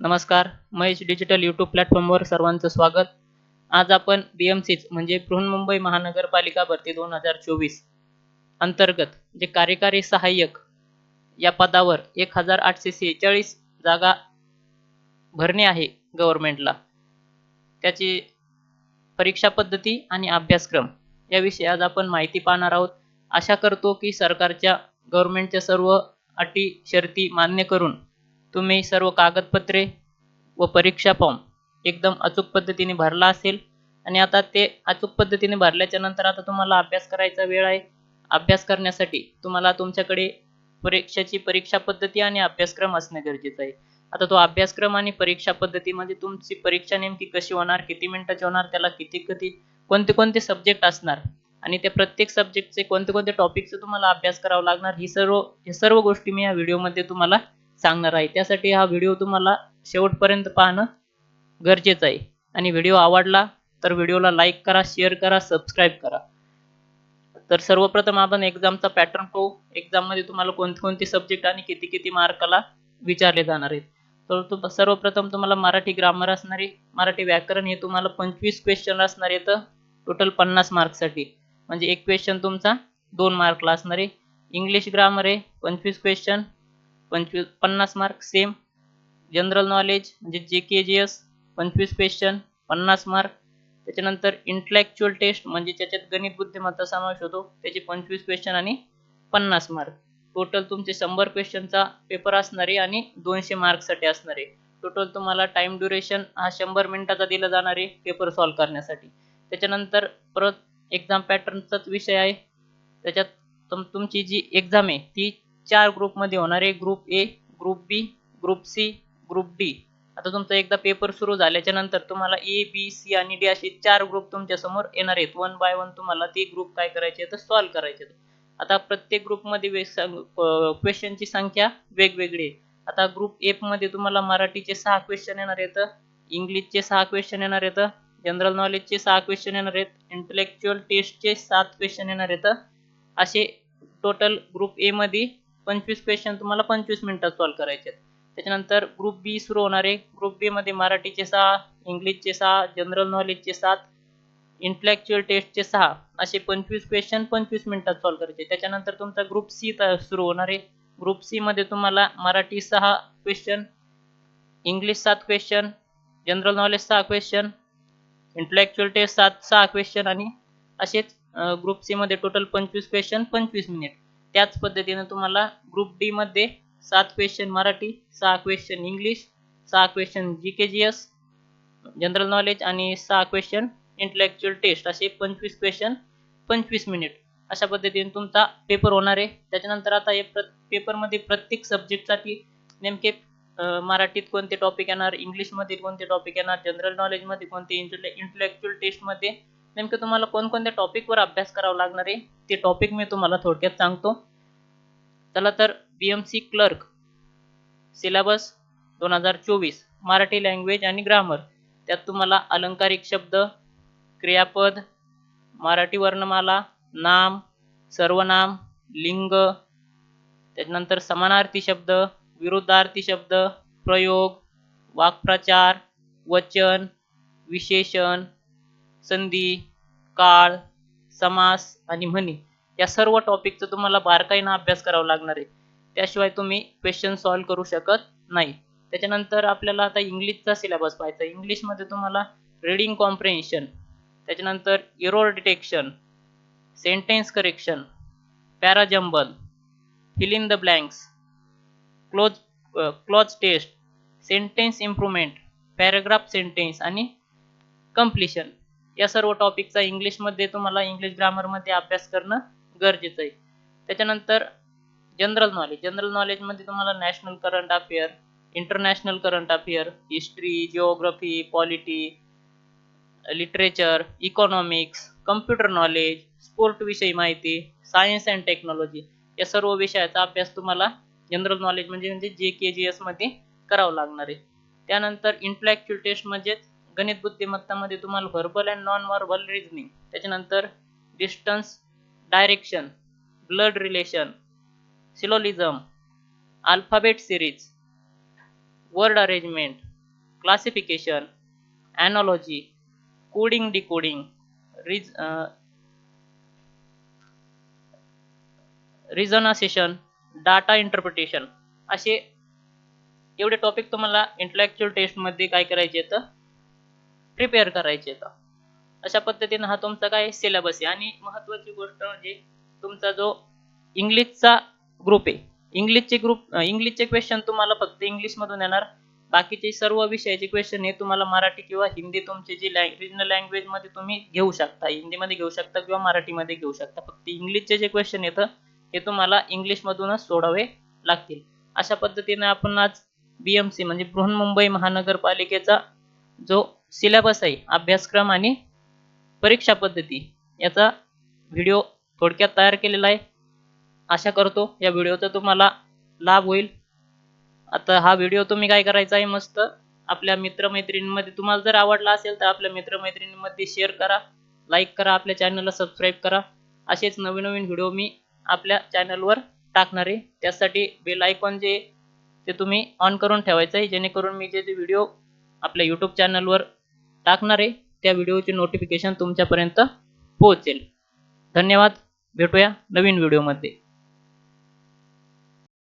नमस्कार Mahesh digital YouTube प्लॅटफॉर्मवर सर्वांचं स्वागत. आज आपण बी एम सीच म्हणजे बृहन्मुंबई महानगरपालिका भरती दोन हजार चोवीस अंतर्गत जे कार्यकारी सहाय्यक या पदावर एक हजार आठशे सेहेचाळीस जागा भरणे आहे गव्हर्नमेंटला. त्याची परीक्षा पद्धती आणि अभ्यासक्रम याविषयी आज आपण माहिती पाहणार आहोत. आशा करतो की सरकारच्या गव्हर्नमेंटच्या सर्व अटी शर्ती मान्य करून तुम्ही सर्व कागदपत्रे व परीक्षा फॉर्म एकदम अचूक पद्धतीने भरला असेल. आणि आता ते अचूक पद्धतीने भरल्याच्या नंतर आता तुम्हाला अभ्यास करायचा वेळ आहे. अभ्यास करण्यासाठी तुम्हाला तुमच्याकडे परीक्षेची परीक्षा पद्धती आणि अभ्यासक्रम असणे गरजेचं आहे. आता तो अभ्यासक्रम आणि परीक्षा पद्धती म्हणजे तुमची परीक्षा नेमकी कशी होणार किती मिनिटाची होणार त्याला किती किती कोणते कोणते सब्जेक्ट असणार आणि त्या प्रत्येक सब्जेक्टचे कोणते कोणते टॉपिकचे तुम्हाला अभ्यास करावा लागणार ही सर्व हे सर्व गोष्टी मी या व्हिडिओमध्ये तुम्हाला सांगणार आहे. त्यासाठी हा व्हिडिओ तुम्हाला शेवटपर्यंत पाहणं गरजेचं आहे. आणि व्हिडिओ आवडला तर व्हिडिओला लाईक करा शेअर करा सबस्क्राईब करा. तर सर्वप्रथम आपण एक्झामचा पॅटर्न पाहू. एक्झाममध्ये तुम्हाला कोणते कोणते सब्जेक्ट आणि किती किती मार्काला विचारले जाणार आहेत. तर तो सर्वप्रथम तुम्हाला मराठी ग्रामर असणारे मराठी व्याकरण हे तुम्हाला पंचवीस क्वेश्चन असणार येतं टोटल पन्नास मार्कसाठी म्हणजे एक क्वेश्चन तुमचा दोन मार्कला असणार आहे. इंग्लिश ग्रामर आहे पंचवीस क्वेश्चन पंचवीस पन्नास मार्क सेम जनरल नॉलेज म्हणजे जे के जी एस पंचवीस क्वेश्चन पन्नास मार्क त्याच्यानंतर इंटलेक्च्युअल टेस्ट म्हणजे त्याच्यात गणित बुद्धिमत्ता समावेश होतो. त्याचे पंचवीस क्वेश्चन आणि पन्नास मार्क टोटल तुमचे शंभर क्वेश्चनचा पेपर असणारे आणि दोनशे मार्कसाठी असणारे. टोटल तुम्हाला टाइम ड्युरेशन हा शंभर मिनिटाचा दिला जाणार आहे पेपर सॉल्व्ह करण्यासाठी. त्याच्यानंतर परत एक्झाम पॅटर्नचाच विषय आहे. त्याच्यात तुम तुमची जी एक्झाम आहे ती चार ग्रुपमध्ये होणार आहे. Group A group B group C group D आता तुमचा एकदा पेपर सुरू झाल्याच्यानंतर तुम्हाला ए बी सी आणि डी असे चार ग्रुप तुमच्यासमोर येणार आहेत. वन बाय वन तुम्हाला ते ग्रुप काय करायचे तर सॉल्व्ह करायचे आता प्रत्येक ग्रुपमध्ये क्वेश्चनची संख्या वेगवेगळी आहे. आता ग्रुप एफमध्ये तुम्हाला मराठीचे सहा क्वेश्चन येणार आहेत इंग्लिशचे सहा क्वेश्चन येणार आहेत जनरल नॉलेजचे सहा क्वेश्चन येणार आहेत इंटलेक्च्युअल टेस्टचे सात क्वेश्चन येणार आहेत. असे टोटल ग्रुप ए मध्ये पंचवीस क्वेश्चन तुम्हाला पंचवीस मिनिटात सॉल्व्ह करायचे आहेत. त्याच्यानंतर ग्रुप बी सुरू होणार. आहे ग्रुप बी मध्ये मराठीचे सहा इंग्लिशचे सहा जनरल नॉलेजचे सात इंटलेक्च्युअल टेस्टचे सहा असे पंचवीस क्वेश्चन पंचवीस मिनिटात सॉल्व्ह करायचे त्याच्यानंतर तुमचा ग्रुप सी सुरू होणार आहे. ग्रुप सी मध्ये तुम्हाला मराठी सहा क्वेश्चन इंग्लिश सात क्वेश्चन जनरल नॉलेज सहा क्वेश्चन इंटलेक्च्युअल टेस्ट सात सहा क्वेश्चन आणि असेच ग्रुप सी मध्ये टोटल पंचवीस क्वेश्चन पंचवीस मिनिट त्याच पद्धतीनं तुम्हाला ग्रुप डी मध्ये सात क्वेश्चन मराठी सहा क्वेश्चन इंग्लिश सहा question G K G S general knowledge आणि सहा क्वेश्चन इंटलेक्च्युअल टेस्ट असे पंचवीस क्वेश्चन पंचवीस मिनिट अशा पद्धतीने तुमचा पेपर होणार आहे. त्याच्यानंतर आता हे प्र पेपरमध्ये प्रत्येक सब्जेक्टसाठी नेमके मराठीत कोणते टॉपिक येणार इंग्लिशमध्ये कोणते टॉपिक येणार जनरल नॉलेजमध्ये कोणते इंटले इंटलेक्च्युअल टेस्टमध्ये नेमकं तुम्हाला कोणकोणत्या टॉपिकवर अभ्यास करावा लागणार आहे? ते टॉपिक मी तुम्हाला थोडक्यात सांगतो. चला तर B M C clerk syllabus दोन हजार चोवीस मराठी लँग्वेज आणि ग्रामर त्यात तुम्हाला अलंकारिक शब्द क्रियापद मराठी वर्णमाला नाम सर्वनाम लिंग त्याच्यानंतर समानार्थी शब्द विरुद्धार्थी शब्द प्रयोग वाक्प्रचार वचन विशेषण संधी काळ समास आणि म्हणी या सर्व टॉपिकचा तुम्हाला बारकाईनं अभ्यास करावा लागणार आहे. त्याशिवाय तुम्ही क्वेश्चन सॉल्व्ह करू शकत नाही. त्याच्यानंतर आपल्याला आता इंग्लिशचा सिलेबस पाहायचा इंग्लिशमध्ये तुम्हाला रिडिंग कॉम्प्रिहेन्शन त्याच्यानंतर error detection sentence correction parajumble fill in the blanks cloze clause test sentence improvement paragraph sentence आणि कम्प्लिशन या सर्व टॉपिकचा इंग्लिशमध्ये तुम्हाला इंग्लिश ग्रामरमध्ये अभ्यास करणं गरजेचं आहे. त्याच्यानंतर जनरल नॉलेज जनरल नॉलेजमध्ये तुम्हाला national current affair international current affair history geography polity literature economics computer knowledge sport विषयी माहिती सायन्स अँड टेक्नॉलॉजी या सर्व विषयाचा अभ्यास तुम्हाला जनरल नॉलेज म्हणजे म्हणजे जे के जी एसमध्ये करावं लागणार आहे. त्यानंतर इंटलेक्च्युअल टेस्ट म्हणजेच गणित बुद्धिमत्तामध्ये तुम्हाला verbal and non verbal reasoning त्याच्यानंतर distance direction blood relation syllogism alphabet series word arrangement classification analogy coding decoding ridge रिझनासेशन डाटा इंटरप्रिटेशन असे एवढे टॉपिक तुम्हाला इंटलेक्च्युअल टेस्टमध्ये काय करायचे तर प्रिपेअर करायचे तर अशा पद्धतीनं हा तुमचा काय सिलेबस आहे. आणि महत्त्वाची गोष्ट म्हणजे तुमचा जो इंग्लिशचा ग्रुप आहे. इंग्लिशचे ग्रुप इंग्लिशचे क्वेश्चन तुम्हाला फक्त इंग्लिशमधून येणार. बाकीचे सर्व विषयाचे क्वेश्चन हे तुम्हाला मराठी किंवा हिंदी तुमची जी रिजनल लँग्वेजमध्ये तुम्ही घेऊ शकता. हिंदीमध्ये घेऊ शकता किंवा मराठीमध्ये घेऊ शकता. फक्त इंग्लिशचे जे क्वेश्चन येतं हे तुम्हाला इंग्लिशमधूनच सोडावे लागतील. अशा पद्धतीने आपण आज बी एम सी म्हणजे बृहन्मुंबई महानगरपालिकेचा जो सिलेबस आहे अभ्यासक्रम आणि परीक्षा पद्धती. याचा व्हिडिओ थोडक्यात तयार केलेला आहे. आशा करतो या व्हिडिओचा तुम्हाला लाभ होईल. आता हा व्हिडिओ तुम्ही काय करायचा आहे मस्त आपल्या मित्रमैत्रिणींमध्ये तुम्हाला जर आवडला असेल तर आपल्या मित्रमैत्रिणींमध्ये शेअर करा लाईक करा आपल्या चॅनलला सबस्क्राईब करा. असेच नवीन नवीन व्हिडिओ मी आपल्या चॅनलवर टाकणार आहे. त्यासाठी बेल आयकॉन जे ते तुम्ही ऑन करून ठेवायचं आहे. जेणेकरून मी जे जे व्हिडिओ आपल्या यूट्यूब चॅनलवर टाकणार आहे. त्या व्हिडिओचे नोटिफिकेशन तुमच्यापर्यंत पोहोचेल. धन्यवाद. भेटूया नवीन व्हिडिओमध्ये.